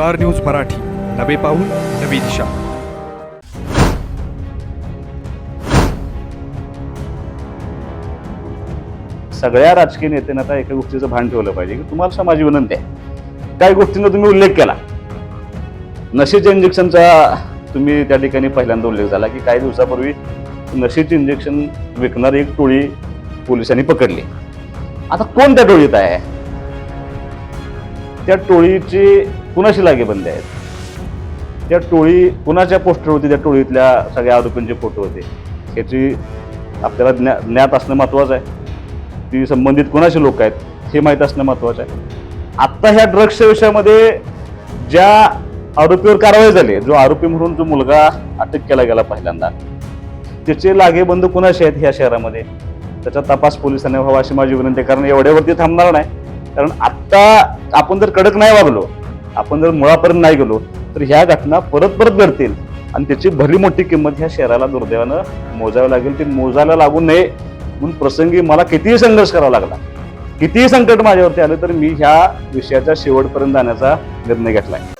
Star news Marathi. नवे पाऊल नवी दिशा. सगळ्या राजकीय नेत्यांना आता एका गोष्टीचं भान ठेवलं पाहिजे की तुम्हाला माझी विनंती आहे. काही गोष्टींचा तुम्ही उल्लेख केला. नशेच्या इंजेक्शनचा तुम्ही त्या ठिकाणी पहिल्यांदा उल्लेख झाला की काही दिवसापूर्वी नशेचे इंजेक्शन विकणारी एक टोळी पोलिसांनी पकडली. आता कोण त्या टोळीत आहे? त्या टोळीची कुणाशी लागेबंदी आहेत? त्या टोळी कुणाच्या पोस्टर होती त्या टोळीतल्या सगळ्या आरोपींचे फोटो होते? याची आपल्याला ज्ञा ज्ञात असणं महत्त्वाचं आहे. ती संबंधित कुणाशी लोक आहेत हे माहीत असणं महत्त्वाचं आहे. आत्ता ह्या ड्रग्सच्या विषयामध्ये ज्या आरोपीवर कारवाई झाली जो आरोपी म्हणून जो मुलगा अटक केला गेला पहिल्यांदा त्याचे लागेबंद कुणाशी आहेत ह्या शहरामध्ये? त्याचा तपास पोलिसांनी व्हावा अशी माझी विनंती कारण एवढ्यावरती थांबणार नाही. कारण आत्ता आपण जर कडक नाही वागलो आपण जर मुळापर्यंत नाही गेलो तर ह्या घटना परत परत घडतील. आणि त्याची भली मोठी किंमत ह्या शहराला दुर्दैवानं मोजावी लागेल. ती मोजायला लागू नये म्हणून प्रसंगी मला कितीही संघर्ष करावा लागला कितीही संकट माझ्यावरती आलं तर मी ह्या विषयाच्या शेवटपर्यंत जाण्याचा निर्णय घेतला आहे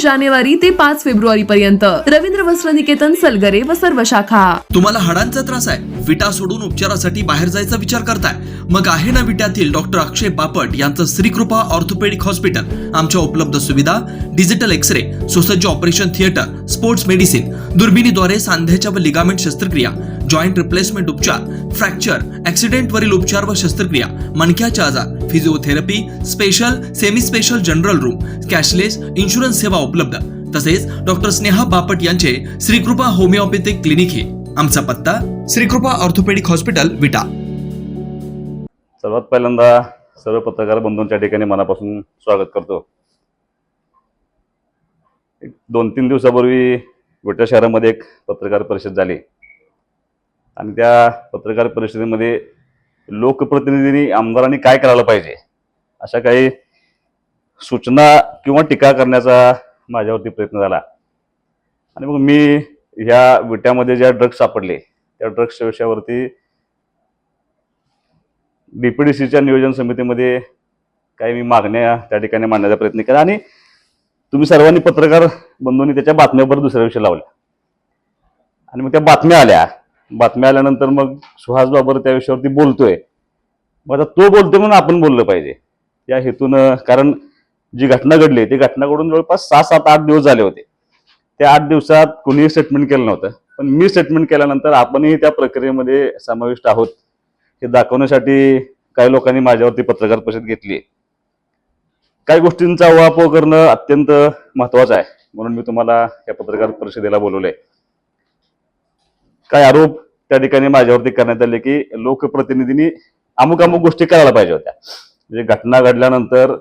जानेवारी ते पाच फेब्रुवारी पर्यंत रवींद्र वस्त्र निकेतन सलगरे व सर्व शाखा. तुम्हाला हाडांचा त्रास आहे. विटा सोडून उपचारासाठी बाहेर जायचा विचार करताय. मग आहे ना विट्यातील डॉक्टर अक्षय बापट यांचं श्रीकृपा ऑर्थोपेडिक हॉस्पिटल. आमच्या उपलब्ध सुविधा डिजिटल एक्सरे सुसज्ज ऑपरेशन थिएटर स्पोर्ट्स मेडिसिन दुर्बिणीद्वारे सांध्याच्या व लिगामेंट शस्त्रक्रिया जॉईंट रिप्लेसमेंट उपचार फ्रॅक्चर ऍक्सिडेंट वरील उपचार व शस्त्रक्रिया मणक्याचे आजार physiotherapy special semi special general room cashless insurance सेवा उपलब्ध. तसेच डॉक्टर स्नेहा बापट यांचे श्रीकृपा होमिओपॅथिक क्लिनिक हे. आमचा पत्ता श्रीकृपा ऑर्थोपेडिक हॉस्पिटल विटा. सर्वात पहिल्यांदा सर्व पत्रकार बंधूंच्या ठिकाणी मनापासून स्वागत करतो. एक दोन तीन दिवसापूर्वी विटा शहरामध्ये एक पत्रकार परिषद झाली. आणि त्या पत्रकार परिषदेमध्ये लोकप्रतिनिधींनी आमदारांनी काय करायला पाहिजे अशा काही सूचना किंवा टीका करण्याचा माझ्यावरती प्रयत्न झाला. आणि मग मी ह्या विट्यामध्ये ज्या ड्रग्ज सापडले त्या ड्रग्सच्या विषयावरती डीपीडीसीच्या नियोजन समितीमध्ये काही मी मागण्या त्या ठिकाणी मांडण्याचा प्रयत्न केला. आणि तुम्ही सर्वांनी पत्रकार बंधूंनी त्याच्या बातम्यावर दुसऱ्या विषयी लावल्या. आणि मग त्या बातम्या आल्या बातम्या आल्यानंतर मग सुहास बाबर त्या विषयावरती बोलतोय. मग आता तो बोलतोय म्हणून आपण बोललं पाहिजे. या हेतून कारण जी घटना घडली ती घटना घडून जवळपास सहा सात आठ दिवस झाले होते. त्या आठ दिवसात कोणीही स्टेटमेंट केलं नव्हतं. पण मी स्टेटमेंट केल्यानंतर आपणही त्या प्रक्रियेमध्ये समाविष्ट आहोत. हे दाखवण्यासाठी काही लोकांनी माझ्यावरती पत्रकार परिषद घेतली काही गोष्टींचा उहापोह करणं अत्यंत महत्वाचं आहे. म्हणून मी तुम्हाला या पत्रकार परिषदेला बोलवलंय. काय आरोप त्या ठिकाणी माझ्यावरती करण्यात आले की लोकप्रतिनिधींनी अमुक अमुक गोष्टी करायला पाहिजे होत्या. म्हणजे घटना घडल्यानंतर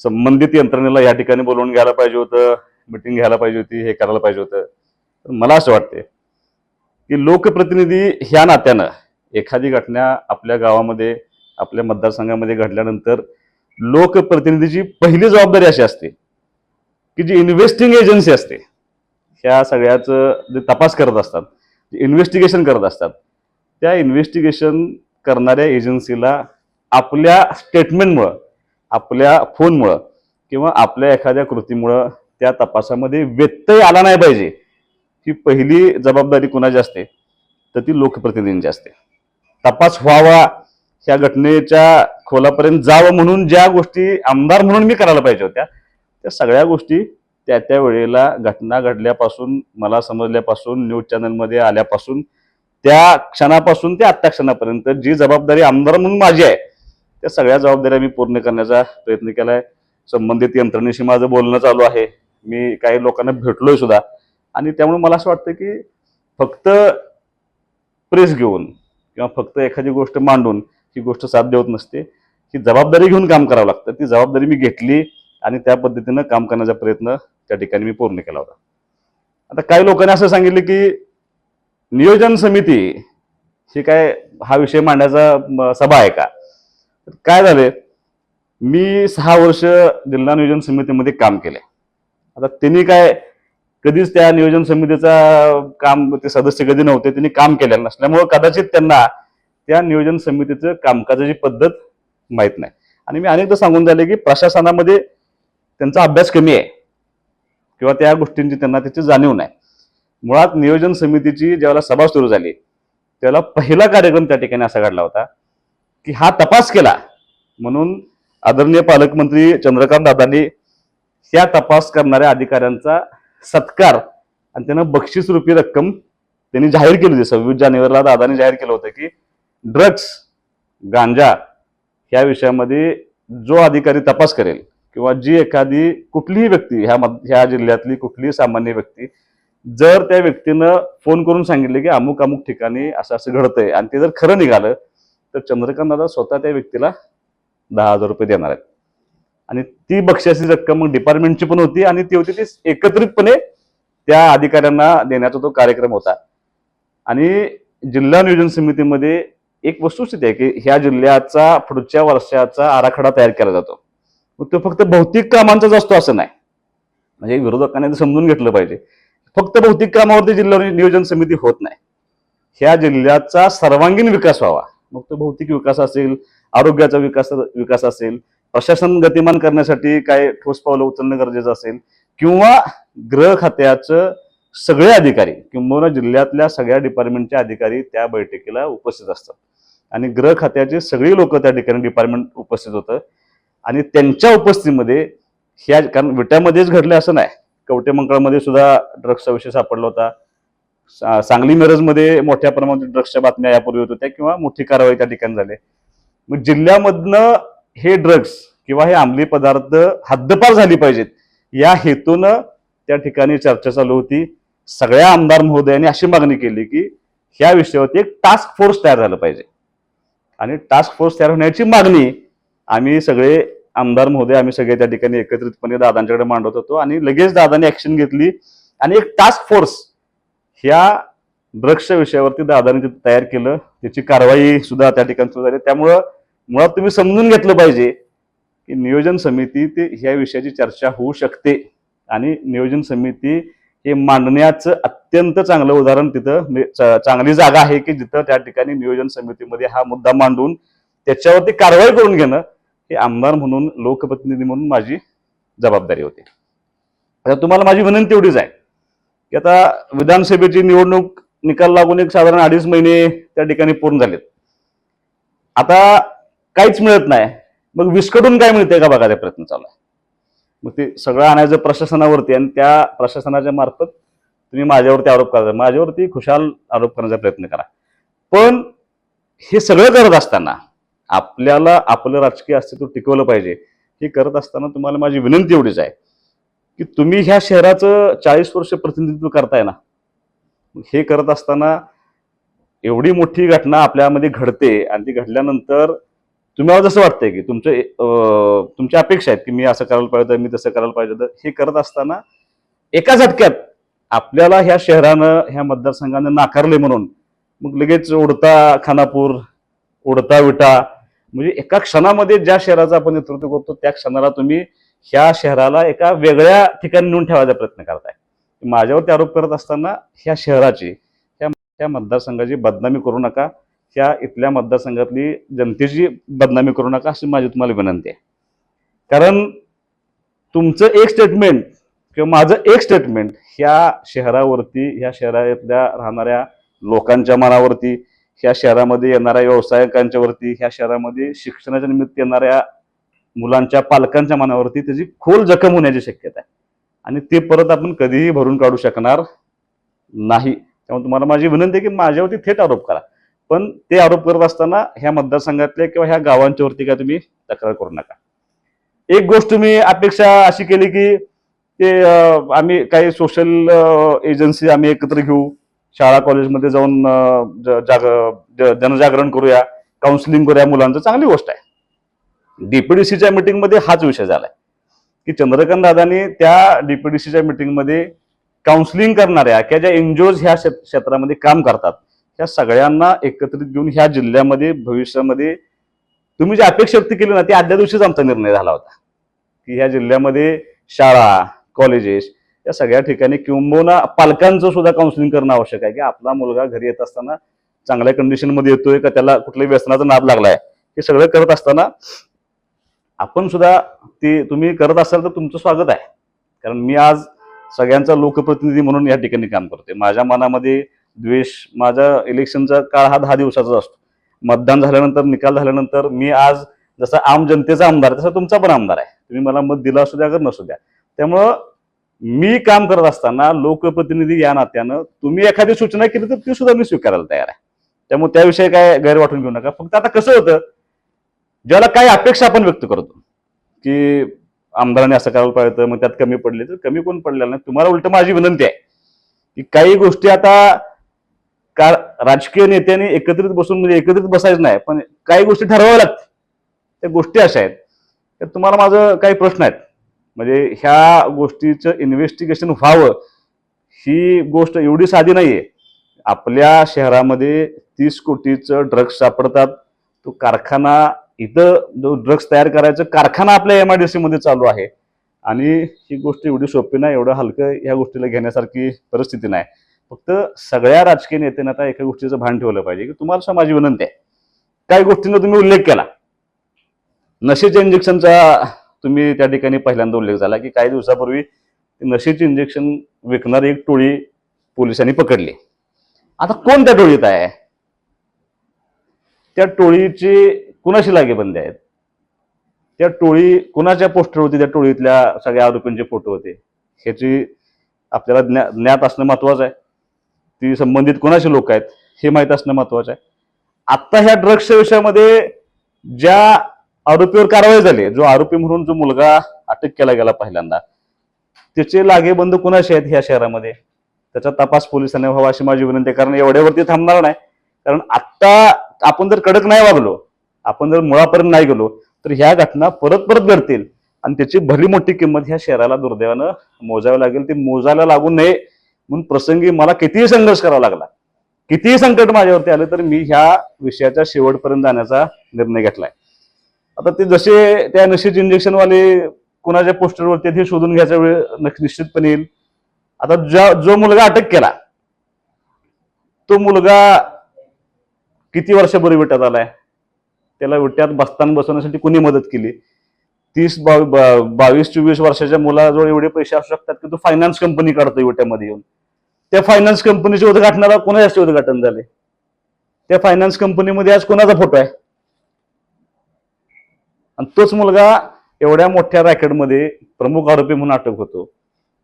संबंधित यंत्रणेला या ठिकाणी बोलवून घ्यायला पाहिजे होतं मिटिंग घ्यायला पाहिजे होती हे करायला पाहिजे होतं. तर मला असं वाटते की लोकप्रतिनिधी ह्या नात्यानं एखादी घटना आपल्या गावामध्ये आपल्या मतदारसंघामध्ये घडल्यानंतर लोकप्रतिनिधीची पहिली जबाबदारी अशी असते की जी इन्व्हेस्टिंग एजन्सी असते ह्या सगळ्याचं जे तपास करत असतात इन्व्हेस्टिगेशन करत असतात. त्या इन्व्हेस्टिगेशन करणाऱ्या एजन्सीला आपल्या स्टेटमेंटमुळं आपल्या फोनमुळं किंवा आपल्या एखाद्या कृतीमुळं त्या तपासामध्ये व्यत्यय आला नाही पाहिजे. ही पहिली जबाबदारी कुणाची असते? तर ती लोकप्रतिनिधींची असते. तपास व्हावा ह्या घटनेच्या खोलापर्यंत जावं म्हणून ज्या गोष्टी आमदार म्हणून मी करायला पाहिजे होत्या त्या सगळ्या गोष्टी त्या त्या वेळेला घटना घडल्यापासून मला समजल्यापासून न्यूज चॅनलमध्ये आल्यापासून त्या क्षणापासून ते आत्ता क्षणापर्यंत जी जबाबदारी आमदार म्हणून माझी आहे त्या सगळ्या जबाबदाऱ्या मी पूर्ण करण्याचा प्रयत्न केलाय. संबंधित यंत्रणेशी माझं बोलणं चालू आहे. मी काही लोकांना भेटलोय सुद्धा. आणि त्यामुळे मला असं वाटतं की फक्त प्रेस घेऊन किंवा फक्त एखादी गोष्ट मांडून ही गोष्ट साध्य होत नसते. ही जबाबदारी घेऊन काम करावं लागतं. ती जबाबदारी मी घेतली. आणि त्या पद्धतीनं काम करण्याचा प्रयत्न त्या ठिकाणी मी पूर्ण केला होता. आता काही लोकांनी असं सांगितलं की नियोजन समिती ही काय हा विषय मांडायचा सभा आहे का? काय झाले मी सहा वर्ष जिल्हा नियोजन समितीमध्ये काम केले आता त्यांनी काय कधीच त्या नियोजन समितीचा काम ते सदस्य कधी नव्हते त्यांनी काम केलेलं नसल्यामुळं कदाचित त्यांना त्या नियोजन समितीचं कामकाजाची पद्धत माहीत नाही. आणि मी अनेकदा सांगून झाले की प्रशासनामध्ये त्यांचा अभ्यास कमी आहे. किंवा त्या गोष्टींची त्यांना त्याची जाणीव नाही. मुळात नियोजन समितीची ज्यावेळेला सभा सुरू झाली त्याला पहिला कार्यक्रम त्या ठिकाणी असा घडला होता की हा तपास केला. म्हणून आदरणीय पालकमंत्री चंद्रकांत दादांनी त्या तपास करणाऱ्या अधिकाऱ्यांचा सत्कार आणि त्यांना बक्षीस रुपये रक्कम त्यांनी जाहीर केली होती. सव्वीस जानेवारीला दादांनी जाहीर केलं होतं की ड्रग्स गांजा ह्या विषयामध्ये जो अधिकारी तपास करेल किंवा जी एखादी कुठलीही व्यक्ती ह्या मध- ह्या जिल्ह्यातली कुठलीही सामान्य व्यक्ती जर त्या व्यक्तीनं फोन करून सांगितले की अमुक अमुक ठिकाणी असं असं घडतंय आणि ते जर खरं निघालं तर चंद्रकांत दादा स्वतः त्या व्यक्तीला दहा हजार रुपये देणार आहेत. आणि ती बक्षाची रक्कम मग डिपार्टमेंटची पण होती आणि ती होती ती एकत्रितपणे त्या अधिकाऱ्यांना देण्याचा तो कार्यक्रम होता. आणि जिल्हा नियोजन समितीमध्ये एक वस्तुस्थिती आहे की ह्या जिल्ह्याचा पुढच्या वर्षाचा आराखडा तयार केला जातो. मग तो फक्त भौतिक कामांचाच असतो असं नाही. म्हणजे विरोधकांनी समजून घेतलं पाहिजे. फक्त भौतिक कामावरती जिल्हा नियोजन समिती होत नाही. ह्या जिल्ह्याचा सर्वांगीण विकास व्हावा. मग तो भौतिक विकास असेल आरोग्याचा विकास विकास असेल प्रशासन गतिमान करण्यासाठी काय ठोस पावलं उचलणं गरजेचं असेल किंवा गृह खात्याचं सगळे अधिकारी किंबहुना जिल्ह्यातल्या सगळ्या डिपार्टमेंटचे अधिकारी त्या बैठकीला उपस्थित असतात. आणि गृह खात्याचे सगळी लोक त्या ठिकाणी डिपार्टमेंट उपस्थित होतं. आणि त्यांच्या उपस्थितीमध्ये ह्या कारण विट्यामध्येच घडले असं नाही. कवटेमंगळमध्ये सुद्धा ड्रग्सचा विषय सापडला होता. सा- सांगली मिरजमध्ये मोठ्या प्रमाणात ड्रग्सच्या बातम्या यापूर्वी होत होत्या किंवा मोठी कारवाई त्या ठिकाणी झाली. मग जिल्ह्यामधनं हे ड्रग्स किंवा हे अंमली पदार्थ हद्दपार झाली पाहिजेत या हेतूनं त्या ठिकाणी चर्चा चालू होती. सगळ्या आमदार महोदयांनी अशी मागणी केली की ह्या विषयावरती एक टास्क फोर्स तयार झालं पाहिजे. आणि टास्क फोर्स तयार होण्याची मागणी आम्ही सगळे आमदार महोदय आम्ही सगळे त्या ठिकाणी एकत्रितपणे दादांच्याकडे मांडत होतो आणि लगेच दादांनी ऍक्शन घेतली आणि एक टास्क फोर्स ह्या ड्रग्सच्या विषयावरती दादांनी तिथं तयार केलं. त्याची कारवाई सुद्धा त्या ठिकाणी सुरू झाली. त्यामुळं मुळात तुम्ही समजून घेतलं पाहिजे की नियोजन समिती ते ह्या विषयाची चर्चा होऊ शकते आणि नियोजन समिती हे मांडण्याचं अत्यंत चांगलं उदाहरण तिथं म्हणजे चांगली जागा आहे की जिथं त्या ठिकाणी नियोजन समितीमध्ये हा मुद्दा मांडून त्याच्यावरती कारवाई करून घेणं हे आमदार म्हणून लोकप्रतिनिधी म्हणून माझी जबाबदारी होती. आता तुम्हाला माझी विनंती एवढीच आहे की आता विधानसभेची निवडणूक निकाल लागून एक साधारण अडीच महिने त्या ठिकाणी पूर्ण झालेत. आता काहीच मिळत नाही. मग विस्कटून काय मिळतंय का बघा त्या प्रयत्न चालू आहे. मग ते सगळं आणायचं प्रशासनावरती आणि त्या प्रशासनाच्या मार्फत तुम्ही माझ्यावरती आरोप करा. माझ्यावरती खुशाल आरोप करण्याचा प्रयत्न करा. पण हे सगळं करत असताना आपल्याला आपलं राजकीय अस्तित्व टिकवलं पाहिजे. हे करत असताना तुम्हाला माझी विनंती एवढीच आहे की तुम्ही ह्या शहराचं चाळीस वर्ष प्रतिनिधित्व करताय ना. हे करत असताना एवढी मोठी घटना आपल्यामध्ये घडते आणि ती घडल्यानंतर तुम्हाला जसं वाटतंय की तुमचं तुमच्या अपेक्षा आहेत की मी असं करायला पाहिजे मी तसं करायला पाहिजे होतं. हे करत असताना एका झटक्यात आपल्याला ह्या शहरानं ह्या मतदारसंघानं नाकारले म्हणून मग लगेच उडता खानापूर उडता विटा म्हणजे एका क्षणामध्ये ज्या शहराचं आपण नेतृत्व करतो त्या क्षणाला तुम्ही ह्या शहराला एका वेगळ्या ठिकाणी नेऊन ठेवायचा प्रयत्न करताय. माझ्यावरती आरोप करत असताना ह्या शहराची ह्या त्या मतदारसंघाची बदनामी करू नका. त्या इथल्या मतदारसंघातली जनतेची बदनामी करू नका अशी माझी तुम्हाला विनंती आहे. कारण तुमचं एक स्टेटमेंट किंवा माझं एक स्टेटमेंट ह्या शहरावरती ह्या शहरातल्या राहणाऱ्या लोकांच्या मनावरती ह्या शहरामध्ये येणाऱ्या व्यावसायिकांच्या वरती ह्या शहरामध्ये शिक्षणाच्या निमित्त येणाऱ्या मुलांच्या पालकांच्या मनावरती त्याची खोल जखम होण्याची शक्यता आहे. आणि ते परत आपण कधीही भरून काढू शकणार नाही. त्यामुळे तुम्हाला माझी विनंती आहे की माझ्यावरती थेट आरोप करा. पण ते आरोप करत असताना ह्या मतदारसंघातल्या किंवा ह्या गावांच्या वरती काय तुम्ही तक्रार करू नका. एक गोष्ट मी अपेक्षा अशी केली की ते आम्ही काही सोशल एजन्सी आम्ही एकत्र घेऊ. शाळा कॉलेजमध्ये जाऊन ज- जाग ज- जनजागरण करूया काउन्सिलिंग करूया मुलांचं चांगली गोष्ट आहे. डीपीडीसीच्या मीटिंगमध्ये हाच विषय झालाय. की चंद्रकांत दादांनी त्या डीपीडीसीच्या मिटिंगमध्ये काउन्सिलिंग करणाऱ्या किंवा ज्या एनजीओज ह्या क्षेत्रामध्ये काम करतात त्या सगळ्यांना एकत्रित घेऊन ह्या जिल्ह्यामध्ये भविष्यामध्ये तुम्ही जी अपेक्षा व्यक्त केली ना ती आदल्या दिवशीच आमचा निर्णय झाला होता. की ह्या जिल्ह्यामध्ये शाळा कॉलेजेस या सगळ्या ठिकाणी किंबहुना पालकांचं सुद्धा काउन्सिलिंग करणं आवश्यक आहे. की आपला मुलगा घरी येत असताना चांगल्या कंडिशनमध्ये येतोय का त्याला कुठल्याही व्यसनाचा नाद लागलाय? हे सगळं करत असताना आपण सुद्धा ते तुम्ही करत असाल तर तुमचं स्वागत आहे. कारण मी आज सगळ्यांचा लोकप्रतिनिधी म्हणून या ठिकाणी काम करतोय. माझ्या मनामध्ये द्वेष माझा इलेक्शनचा काळ हा दहा दिवसाचा असतो. मतदान झाल्यानंतर निकाल झाल्यानंतर मी आज जसा आम जनतेचा आमदार आहे, तसा तुमचा पण आमदार आहे. तुम्ही मला मत दिला असू द्या का नसू द्या. त्यामुळं मी काम करत असताना लोकप्रतिनिधी या नात्यानं तुम्ही एखादी सूचना केली तर ती सुद्धा मी स्वीकारायला तयार आहे. त्यामुळे त्याविषयी काय गैरवाटून घेऊ नका. फक्त आता कसं होतं ज्याला काय अपेक्षा आपण व्यक्त करतो की आमदारांनी असं करायला पाहिजे होतं, मग त्यात कमी पडले तर कमी कोण पडलेलं नाही. तुम्हाला उलट माझी विनंती आहे की काही गोष्टी आता का राजकीय नेत्यांनी एकत्रित बसून म्हणजे एकत्रित बसायचं नाही पण काही गोष्टी ठरवाव्या लागतात. त्या गोष्टी अशा आहेत तर तुम्हाला माझं काही प्रश्न आहेत. म्हणजे ह्या गोष्टीचं इन्व्हेस्टिगेशन व्हावं ही गोष्ट एवढी साधी नाहीये. आपल्या शहरामध्ये तीस कोटीचं ड्रग्स सापडतात. तो कारखाना इथं जो ड्रग्स तयार करायचं कारखाना आपल्या एम आय डी सी मध्ये चालू आहे. आणि ही गोष्ट एवढी सोपी नाही एवढं हलकं ह्या गोष्टीला घेण्यासारखी परिस्थिती नाही. फक्त सगळ्या राजकीय नेत्यांना आता एका गोष्टीचं भान ठेवलं पाहिजे की तुम्हाला समाज विनंती आहे. काही गोष्टींचा तुम्ही उल्लेख केला. नशेच्या इंजेक्शनचा तुम्ही त्या ठिकाणी पहिल्यांदा उल्लेख झाला की काही दिवसापूर्वी नशेचे नशेची इंजेक्शन विकणारी एक टोळी पोलिसांनी पकडली. आता कोण त्या टोळीत आहे? त्या टोळीची कुणाशी लागेबंदी आहेत? त्या टोळी कुणाच्या पोस्टर होती? त्या टोळीतल्या सगळ्या आरोपींचे फोटो होते. ह्याची आपल्याला ज्ञा ज्ञात असणं महत्वाचं आहे. ती संबंधित कोणाचे लोक आहेत हे माहीत असणं महत्वाचं आहे. आत्ता ह्या ड्रग्सच्या विषयामध्ये ज्या आरोपीवर कारवाई झाली. जो आरोपी म्हणून जो मुलगा अटक केला गेला पहिल्यांदा त्याचे लागेबंद कुणाशी आहेत ह्या शहरामध्ये? त्याचा तपास पोलिसांनी व्हावा अशी माझी विनंती कारण एवढ्यावरती थांबणार नाही. कारण आत्ता आपण जर कडक नाही वागलो आपण जर मुळापर्यंत नाही गेलो तर ह्या घटना परत परत घडतील. आणि त्याची भली मोठी किंमत ह्या शहराला दुर्दैवानं मोजावी लागेल. ती मोजायला लागू नये म्हणून प्रसंगी मला कितीही संघर्ष करावा लागला कितीही संकट माझ्यावरती आलं तर मी ह्या विषयाच्या शेवटपर्यंत जाण्याचा निर्णय घेतलाय. आता ते जसे त्या नशीच इंजेक्शनवाले कुणाच्या पोस्टरवरती आहेत हे शोधून घ्यायचा वेळ नक्की निश्चितपणे येईल. आता ज्या जो मुलगा अटक केला तो मुलगा किती वर्षापूर्वी विट्यात आलाय? त्याला विट्यात बसताना बसवण्यासाठी कुणी मदत केली? तीस बावी- बावीस चोवीस वर्षाच्या मुलाजवळ एवढे पैसे असू शकतात की तो फायनान्स कंपनी काढतो विट्यामध्ये येऊन. त्या फायनान्स कंपनीचे उद्घाटनाला कोणाचे उद्घाटन झाले? त्या फायनान्स कंपनीमध्ये आज कोणाचा फोटो आहे? आणि तोच मुलगा एवढ्या मोठ्या रॅकेटमध्ये प्रमुख आरोपी म्हणून अटक होतो.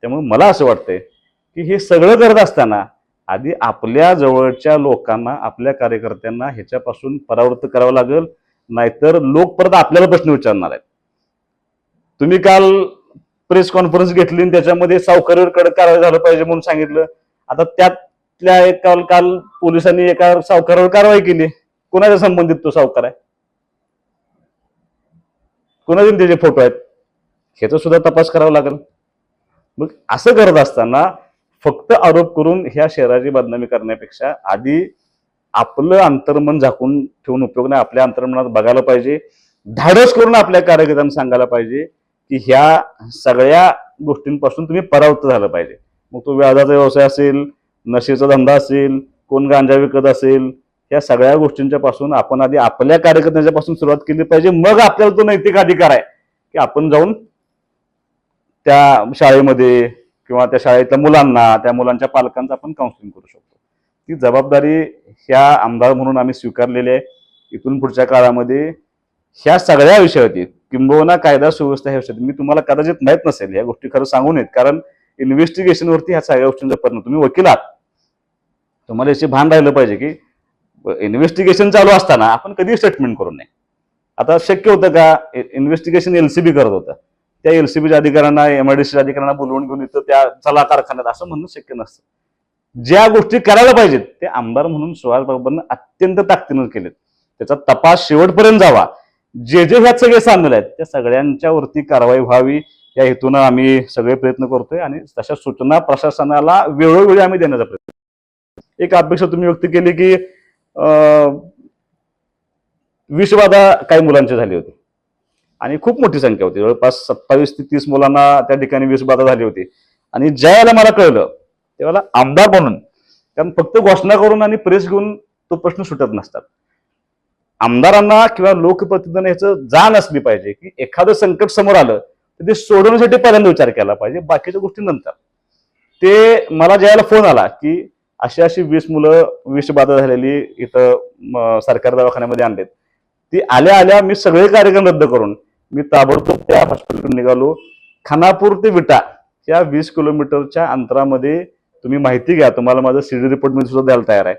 त्यामुळे मला असं वाटतंय की हे सगळं करत असताना आधी आपल्या जवळच्या लोकांना आपल्या कार्यकर्त्यांना ह्याच्यापासून परावृत्त करावं लागेल नाहीतर लोक परत आपल्याला प्रश्न विचारणार आहेत. तुम्ही काल प्रेस कॉन्फरन्स घेतली आणि त्याच्यामध्ये सावकारीवर कडक कारवाई झालं पाहिजे म्हणून सांगितलं. आता त्यातल्या एक काल काल पोलिसांनी एका सावकारावर कारवाई केली. कोणाच्या संबंधित तो सावकार आहे? कोणाचे त्याचे फोटो आहेत? ह्याचा सुद्धा तपास करावा लागेल. मग असं करत असताना फक्त आरोप करून ह्या शहराची बदनामी करण्यापेक्षा आधी आपलं अंतर्मन झाकून ठेवून उपयोग नाही आपल्या अंतर्मनात बघायला पाहिजे. धाडस करून आपल्या कार्यकर्त्यांना सांगायला पाहिजे की ह्या सगळ्या गोष्टींपासून तुम्ही परावृत्त झालं पाहिजे. मग तो व्याजाचा व्यवसाय असेल नशेचा धंदा असेल कोण गांजा विकत असेल या सगळ्या गोष्टींच्या पासून आपण आधी आपल्या कार्यकर्त्यांच्या पासून सुरुवात केली पाहिजे. मग आपल्याला तो नैतिक अधिकार आहे की आपण जाऊन त्या शाळेमध्ये किंवा त्या शाळेतल्या मुलांना त्या मुलांच्या पालकांचं आपण काउन्सिलिंग करू शकतो. ती जबाबदारी ह्या आमदार म्हणून आम्ही स्वीकारलेली आहे. इथून पुढच्या काळामध्ये ह्या सगळ्या विषयावरती किंबहुना कायदा सुव्यवस्था ह्या विषयात मी तुम्हाला कदाचित माहीत नसेल या गोष्टी खरं सांगू नयेत कारण इन्व्हेस्टिगेशनवरती ह्या सगळ्या गोष्टींचा परिणाम. तुम्ही वकील आहात. तुम्हाला याचे भान राहिलं पाहिजे की इन्व्हेस्टिगेशन चालू असताना आपण कधी स्टेटमेंट करू नये. आता शक्य होतं का? इन्व्हेस्टिगेशन एलसीबी करत होतं. त्या एलसीबीच्या अधिकाऱ्यांना एमआयडीसीच्या अधिकाऱ्यांना बोलवून घेऊन येतं त्या चला कारखान्यात असं म्हणणं शक्य नसतं. ज्या गोष्टी करायला पाहिजेत ते आमदार म्हणून सुहास बाबांना अत्यंत ताकदीनं केलेत. त्याचा तपास शेवटपर्यंत जावा. जे जे ह्यात सगळे सामील आहेत त्या सगळ्यांच्यावरती कारवाई व्हावी या हेतूनं आम्ही सगळे प्रयत्न करतोय आणि तशा सूचना प्रशासनाला वेळोवेळी आम्ही देण्याचा प्रयत्न एक अपेक्षा तुम्ही व्यक्त केली की विषबाधा काही मुलांची झाली होती. आणि खूप मोठी संख्या होती. जवळपास सत्तावीस ते तीस मुलांना त्या ठिकाणी विषबाधा झाली होती. आणि ज्या वेळेला मला कळलं त्यावेळेला आमदार म्हणून कारण फक्त घोषणा करून आणि प्रेस घेऊन तो प्रश्न सुटत नसतात. आमदारांना किंवा लोकप्रतिनिधींना ह्याचं जाण असली पाहिजे की एखादं संकट समोर आलं तर ते सोडवण्यासाठी पहिल्यांदा विचार केला पाहिजे बाकीच्या गोष्टी नंतर. ते मला ज्यावेळेला फोन आला की अशी अशी वीस मुलं विषबाधा झालेली इथं सरकारी दवाखान्यामध्ये आणलेत. ती आल्या आल्या मी सगळे कार्यक्रम रद्द करून मी ताबडतोब त्या हॉस्पिटलकडून निघालो. खानापूर ते विटा या वीस किलोमीटरच्या अंतरामध्ये तुम्ही माहिती घ्या तुम्हाला माझं सीडी रिपोर्टमध्ये सुद्धा द्यायला तयार आहे.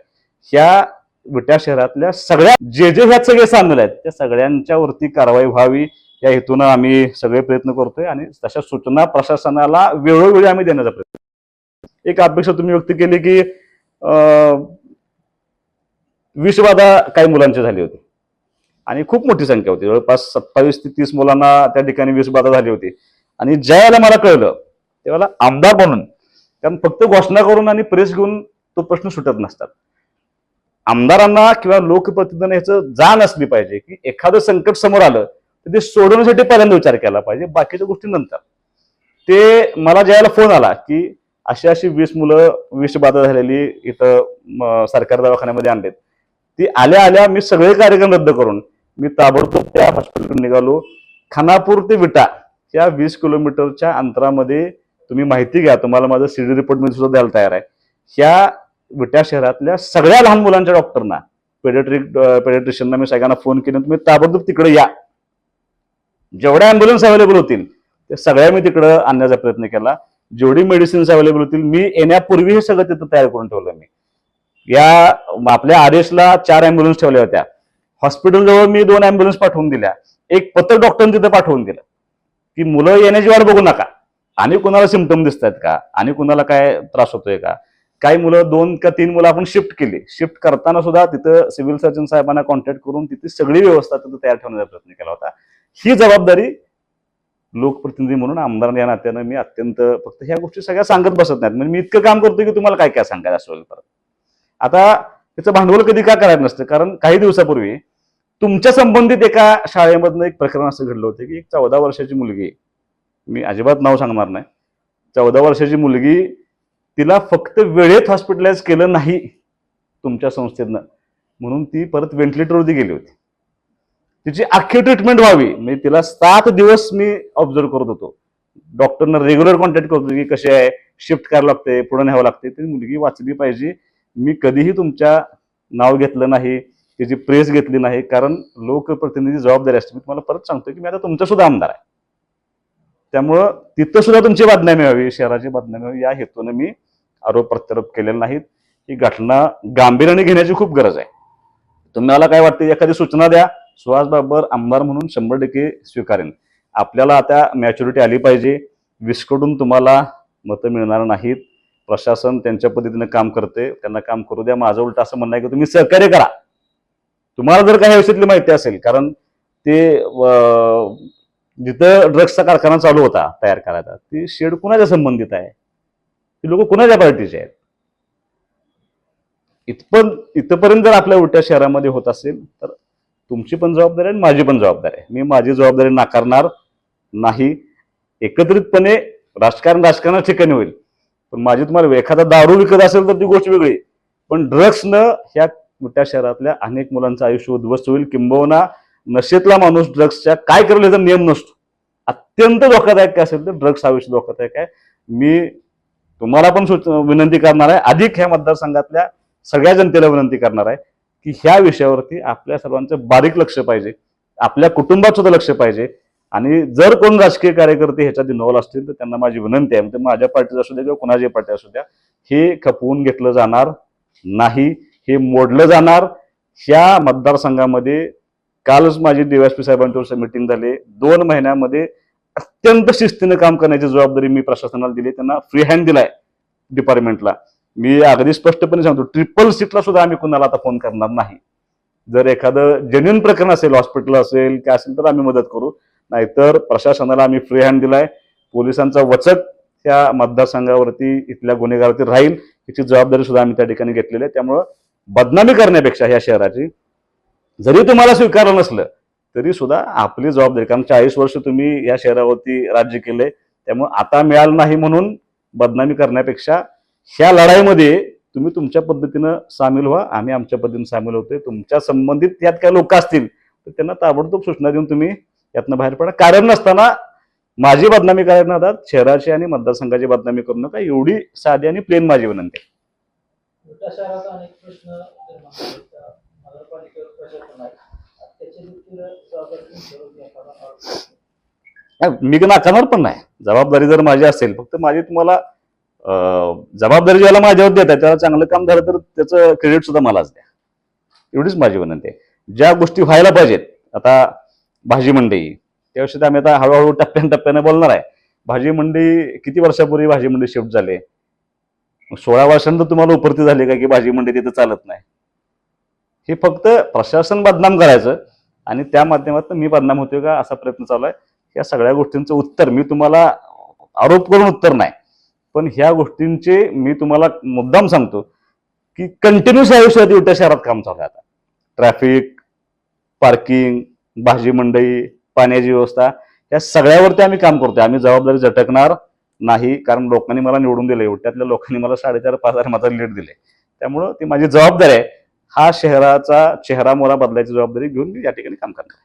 ह्या विटा शहरातल्या सगळ्या जे जे ह्यात सगळे सामील आहेत त्या सगळ्यांच्या वरती कारवाई व्हावी या हेतून आम्ही सगळे प्रयत्न करतोय आणि तशा सूचना प्रशासनाला वेळोवेळी आम्ही देण्याचा प्रयत्न एक अपेक्षा तुम्ही व्यक्त केली की विषबाधा काही मुलांची झाली होती. आणि खूप मोठी संख्या होती. जवळपास सत्तावीस ते तीस मुलांना त्या ठिकाणी विषबाधा झाली होती. आणि ज्या वेळेला मला कळलं त्यावेळेला आमदार म्हणून कारण फक्त घोषणा करून आणि प्रेस घेऊन तो प्रश्न सुटत नसतात. आमदारांना किंवा लोकप्रतिनिधींना ह्याचं जाण असली पाहिजे की एखादं संकट समोर आलं तर ते सोडवण्यासाठी पहिल्यांदा विचार केला पाहिजे. बाकीच्या गोष्टी नंतर. ते मला ज्यावेळेला फोन आला की अशी अशी वीस मुलं विषबाधा झालेली इथं सरकारी दवाखान्यामध्ये आणलेत. ती आल्या आल्या मी सगळे कार्यक्रम रद्द करून मी ताबडतोब त्या हॉस्पिटलकडून निघालो. खानापूर ते विटा या वीस किलोमीटरच्या अंतरामध्ये तुम्ही माहिती घ्या. तुम्हाला माझं सीडी रिपोर्टमध्ये सुद्धा द्यायला तयार आहे. ह्या विटा शहरातल्या सगळ्या लहान मुलांच्या डॉक्टरना पेडेट्रिक पेडेट्रिशियनना मी सगळ्यांना फोन केले तुम्ही ताबडतोब तिकडे या. जेवढ्या अँब्युलन्स अवेलेबल होतील ते सगळ्या मी तिकडं आणण्याचा प्रयत्न केला. जेवढी मेडिसिन्स अवेलेबल होतील मी येण्यापूर्वी हे सगळं तिथं तयार करून ठेवलं मी. या आपल्या आदेशला चार अँब्युलन्स ठेवल्या होत्या. हॉस्पिटल जवळ मी दोन अँब्युलन्स पाठवून दिल्या. एक पत्र डॉक्टर तिथं पाठवून दिलं. की मुलं येण्याची वाट बघू नका. आणि कुणाला सिमटम दिसत आहेत का? आणि कुणाला काय त्रास होतोय का? काही मुलं दोन का तीन मुलं आपण शिफ्ट केली. शिफ्ट करताना सुद्धा तिथं सिव्हिल सर्जन साहेबांना कॉन्टॅक्ट करून तिथे सगळी व्यवस्था तिथं तयार ठेवण्याचा प्रयत्न केला होता. ही जबाबदारी लोकप्रतिनिधी म्हणून आमदार या नात्यानं मी अत्यंत फक्त ह्या गोष्टी सगळ्या सांगत बसत नाहीत. म्हणजे मी इतकं काम करतो की तुम्हाला काय काय सांगायचं असेल परत आता त्याचं भांडवल कधी का करायचं नसतं? कारण काही दिवसापूर्वी तुमच्या संबंधित एका शाळेमधनं एक प्रकरण असं घडलं होतं की एक चौदा वर्षाची मुलगी मी अजिबात नाव सांगणार नाही चौदा वर्षाची मुलगी तिला फक्त वेळेत हॉस्पिटलाइज केलं नाही तुमच्या संस्थेतनं. म्हणून ती परत व्हेंटिलेटरवरती गेली होती. तिची अख्खी ट्रीटमेंट व्हावी. म्हणजे तिला सात दिवस मी ऑब्झर्व करत होतो. डॉक्टरना रेग्युलर कॉन्टॅक्ट करतो की कसे आहे शिफ्ट करायला लागते पुढे न्यावं लागते. ती मुलगी वाचली पाहिजे. मी कधीही तुमच्या नाव घेतलं नाही त्याची प्रेस घेतली नाही कारण लोकप्रतिनिधी जबाबदारी असते. मी तुम्हाला परत सांगतो की मी आता तुमचा सुद्धा आमदार आहे. त्यामुळं तिथं सुद्धा तुमची बदनामी व्हावी शहराची बदनामी व्हावी. या हेतूने मी आरोप प्रत्यारोप केलेले नाहीत. ही घटना गांभीर्याने घेण्याची खूप गरज आहे. तुम्हाला काय वाटतं एखादी सूचना द्या. सुहास बाबर आमदार म्हणून शंभर टक्के स्वीकारेन. आपल्याला आता मॅच्युरिटी आली पाहिजे. विस्कडून तुम्हाला मतं मिळणार नाहीत. प्रशासन त्यांच्या पद्धतीने काम करते. त्यांना काम करू द्या. माझं उलट असं म्हणणं आहे की तुम्ही सहकार्य करा. तुम्हाला जर काही विषयातली माहिती असेल कारण ते जिथं ड्रग्सचा कारखाना चालू होता तयार करायचा ती शेड कुणाच्या संबंधित आहे? ती लोक कुणाच्या पार्टीचे आहेत? इथपर्यंत इथपर्यंत जर आपल्या उलट्या शहरामध्ये होत असेल तर तुमची पण जबाबदारी आहे आणि माझी पण जबाबदारी आहे. मी माझी जबाबदारी नाकारणार नाही. एकत्रितपणे राजकारण राजकारणा ठिकाणी होईल. पण माझी तुम्हाला एखादा दारू विकत असेल तर ती गोष्ट वेगळी. पण ड्रग्सनं ह्या मोठ्या शहरातल्या अनेक मुलांचं आयुष्य उद्ध्वस्त होईल. किंबहुना नशेतला माणूस ड्रग्सच्या काय करेल याचा नियम नसतो. अत्यंत धोकादायक काय असेल तर ड्रग्स आयुष्य धोकादायक आहे. मी तुम्हाला पण सुच विनंती करणार आहे. अधिक ह्या मतदारसंघातल्या सगळ्या जनतेला विनंती करणार आहे. की ह्या विषयावरती आपल्या सर्वांचं बारीक लक्ष पाहिजे आपल्या कुटुंबात सुद्धा लक्ष पाहिजे. आणि जर कोण राजकीय कार्यकर्ते ह्याच्यात इन्व्हॉल्व असतील तर त्यांना माझी विनंती आहे म्हणजे माझ्या पार्टीचा असू द्या किंवा कुणाच्या पार्टी असू द्या हे खपवून घेतलं जाणार नाही हे मोडलं जाणार. ह्या मतदारसंघामध्ये कालच माझी डीवायसपी साहेबांच्या मिटिंग झाली. दोन महिन्यामध्ये अत्यंत शिस्तीनं काम करण्याची जबाबदारी मी प्रशासनाला दिली त्यांना फ्री हँड दिलाय डिपार्टमेंटला मी अगदी स्पष्टपणे सांगतो ट्रिपल सीटला सुद्धा आम्ही कुणाला आता फोन करणार नाही. जर एखादं जेन्युन प्रकरण असेल हॉस्पिटल असेल काय असेल तर आम्ही मदत करू. नाहीतर प्रशासनाला आम्ही फ्री हँड दिलाय. पोलिसांचा वचक त्या मतदारसंघावरती इथल्या गुन्हेगारावरती राहील याची जबाबदारी सुद्धा आम्ही त्या ठिकाणी घेतलेली आहे. त्यामुळं बदनामी करण्यापेक्षा ह्या शहराची जरी तुम्हाला स्वीकारलं नसलं तरी सुद्धा आपली जबाबदारी कारण चाळीस वर्ष तुम्ही या शहरावरती राज्य केले त्यामुळे आता मिळालं नाही म्हणून बदनामी करण्यापेक्षा ह्या लढाईमध्ये तुम्ही तुमच्या पद्धतीनं सामील व्हा. आम्ही आमच्या पद्धतीने सामील होतोय. तुमच्या संबंधित यात काही लोक असतील तर त्यांना ताबडतोब सूचना देऊन तुम्ही यातनं बाहेर पडा. कारण नसताना माझी बदनामी करणार शहराची आणि मतदारसंघाची बदनामी करू नका. एवढी साधी आणि प्लेन माझी विनंती मी नाकारणार पण नाही. जबाबदारी जर माझी असेल फक्त माझी तुम्हाला जबाबदारी ज्याला माझ्यावर देत आहे त्याला चांगलं काम झालं तर त्याचं क्रेडिट सुद्धा मलाच द्या. एवढीच माझी विनंती आहे. ज्या गोष्टी व्हायला पाहिजेत आता भाजी मंडई त्याविषयी आम्ही आता हळूहळू टप्प्यान टप्प्याने बोलणार आहे. भाजी मंडई किती वर्षापूर्वी भाजी मंडई शिफ्ट झाले? सोळा वर्षांनंतर तुम्हाला उपरती झाली का की भाजी मंडई तिथं चालत नाही? हे फक्त प्रशासन बदनाम करायचं आणि त्या माध्यमातून मी बदनाम होतोय का असा प्रयत्न चालू आहे. या सगळ्या गोष्टींचं उत्तर मी तुम्हाला आरोप करून उत्तर नाही. पण ह्या गोष्टींचे मी तुम्हाला मुद्दाम सांगतो की कंटिन्युअस आयुष्यात एवढ्या शहरात काम चालू आहे आता. ट्रॅफिक पार्किंग भाजी मंडई पाण्याची व्यवस्था या सगळ्यावरती आम्ही काम करतोय. आम्ही जबाबदारी झटकणार नाही कारण लोकांनी मला निवडून दिलं एवढ्यातल्या लोकांनी मला साडेचार पाच हजार माझा लीड दिले त्यामुळं ती माझी जबाबदारी आहे. हा शहराचा चेहरा मोरा बदलायची जबाबदारी घेऊन मी या ठिकाणी काम करणार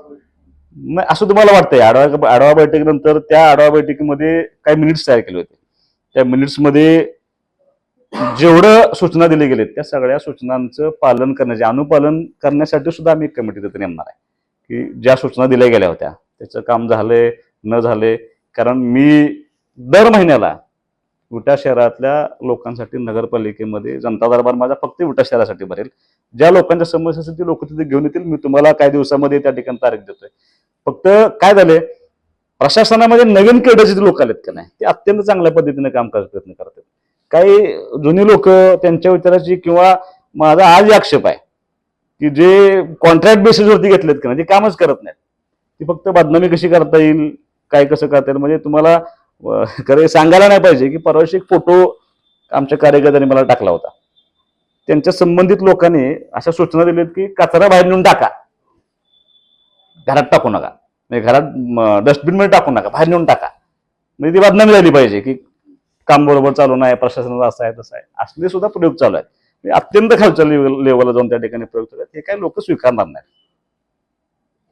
तुम्ही नाही असं तुम्हाला वाटतंय. आढावा आढावा बैठकीनंतर त्या आढावा बैठकीमध्ये काही मिनिट्स तयार केले होते. त्या मिनिट्समध्ये जेवढं सूचना दिली गेलेत त्या सगळ्या सूचनांचं पालन करण्याचे अनुपालन करण्यासाठी सुद्धा आम्ही एक कमिटी तिथे नेमणार आहे. की ज्या सूचना दिल्या गेल्या होत्या त्याचं काम झालंय न झाले कारण मी दर महिन्याला विटा शहरातल्या लोकांसाठी नगरपालिकेमध्ये जनता दरबार माझा फक्त विटा शहरासाठी भरेल. ज्या लोकांच्या समस्या असतील ती लोक तिथे घेऊन येतील. मी तुम्हाला काही दिवसामध्ये त्या ठिकाणी तारीख देतोय. फक्त काय झालंय? प्रशासनामध्ये नवीन केडरचे लोक आलेत का नाही? ते अत्यंत चांगल्या पद्धतीने काम करायचा प्रयत्न करतात काही जुनी लोक त्यांच्या विचाराची किंवा माझा आज आक्षेप आहे की जे कॉन्ट्रॅक्ट बेसिसवरती घेतलेत का नाही ते कामच करत नाहीत. ती फक्त बदनामी कशी करता येईल काय कसं करता येईल म्हणजे तुम्हाला खरं सांगायला नाही पाहिजे की परवाशी एक फोटो आमच्या कार्यकर्त्यांनी मला टाकला होता. त्यांच्या संबंधित लोकांनी अशा सूचना दिल्यात की कचरा बाहेर नेऊन टाका. घरात टाकू नका. म्हणजे घरात डस्टबिनमध्ये टाकू नका. बाहेर नेऊन टाका. म्हणजे ती बदनामी झाली पाहिजे की काम बरोबर चालू नाही प्रशासनाचा असं आहे तसं आहे. असले सुद्धा प्रयोग चालू आहे म्हणजे अत्यंत खालच्या लेवल लेवलला जाऊन त्या ठिकाणी प्रयोग चालू आहेत. हे काही लोक स्वीकारणार नाही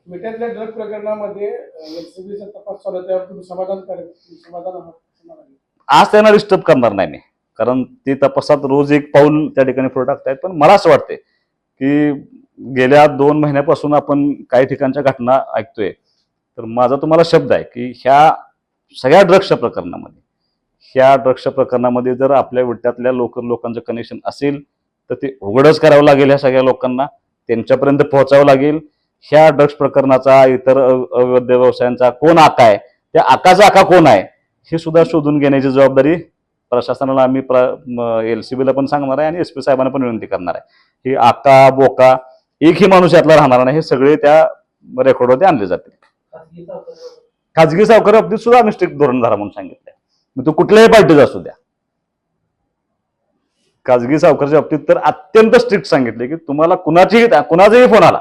मिठातल्या ड्रग प्रकरणामध्ये एलसीबीचा तपास चालू आहे त्यावर तुम्ही समाधान करेल समाधान आहात समाधान आहे. आज त्यांना डिस्टर्ब करणार नाही मी. कारण ते तपासात रोज एक पाऊल त्या ठिकाणी पुढे टाकतायत. पण मला असं वाटतंय की गेल्या दोन महिन्यापासून आपण काही ठिकाणच्या घटना ऐकतोय. तर माझा तुम्हाला शब्द आहे की ह्या सगळ्या ड्रग्सच्या प्रकरणामध्ये ह्या ड्रग्सच्या प्रकरणामध्ये जर आपल्या विट्यातल्या लोक लोकांचं कनेक्शन असेल तर ते उघडच करावं लागेल ह्या सगळ्या लोकांना. त्यांच्यापर्यंत पोहोचावं लागेल. ह्या ड्रग्स प्रकरणाचा इतर अवैध व्यवसायांचा कोण आका आहे? त्या आकाचा आका कोण आहे? हे सुद्धा शोधून घेण्याची जबाबदारी प्रशासनाला आम्ही प्र एल सी बीला पण सांगणार आहे आणि एस पी साहेबांना पण विनंती करणार आहे. की आका बोका एकही माणूस यातला राहणार नाही हे सगळे त्या रेकॉर्डवरती आणले जातील. खाजगी सावकार बाबतीत सुद्धा आम्ही स्ट्रिक्ट धोरण धरा म्हणून सांगितलंय. मग तो कुठल्याही पार्टीचा असू द्या. खाजगी सावकारच्या बाबतीत तर अत्यंत स्ट्रिक्ट सांगितले की तुम्हाला कुणाचीही कुणाचाही फोन आला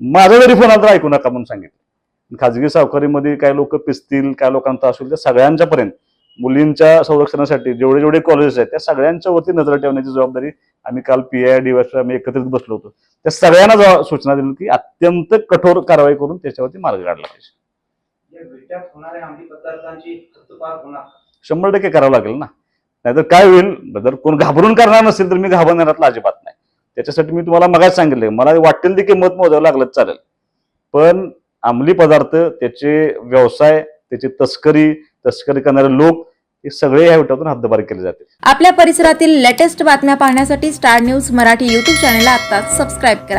माझा जरी फोन आला तर ऐकू नका म्हणून सांगितलं खाजगी सावकारीमध्ये काय लोक पिसतील काय लोकांचा असेल त्या सगळ्यांच्या पर्यंत मुलींच्या संरक्षणासाठी जेवढे जेवढे कॉलेजेस आहेत त्या सगळ्यांच्या वरती नजर ठेवण्याची जबाबदारी आम्ही काल पी आय डीवायस आम्ही एकत्रित बसलो होतो. त्या सगळ्यांना सूचना दिली की अत्यंत कठोर कारवाई करून त्याच्यावरती मार्ग काढला पाहिजे. शंभर टक्के करावं लागेल ना. नाहीतर काय होईल? जर कोण घाबरून करणार नसेल तर मी घाबरणारातला अजिबात नाही. त्याच्यासाठी मी तुम्हाला मगाच सांगितले मला वाटेल ती किंमत मोजावं लागलं चालेल. पण अंमली पदार्थ त्याचे व्यवसाय त्याची तस्करी तस्करी करणारे लोक हे सगळे या विटातून हद्दपार केले जातील. आपल्या परिसरातील लेटेस्ट बातम्या पाहण्यासाठी स्टार न्यूज मराठी युट्यूब चॅनलला आता सबस्क्राईब करा.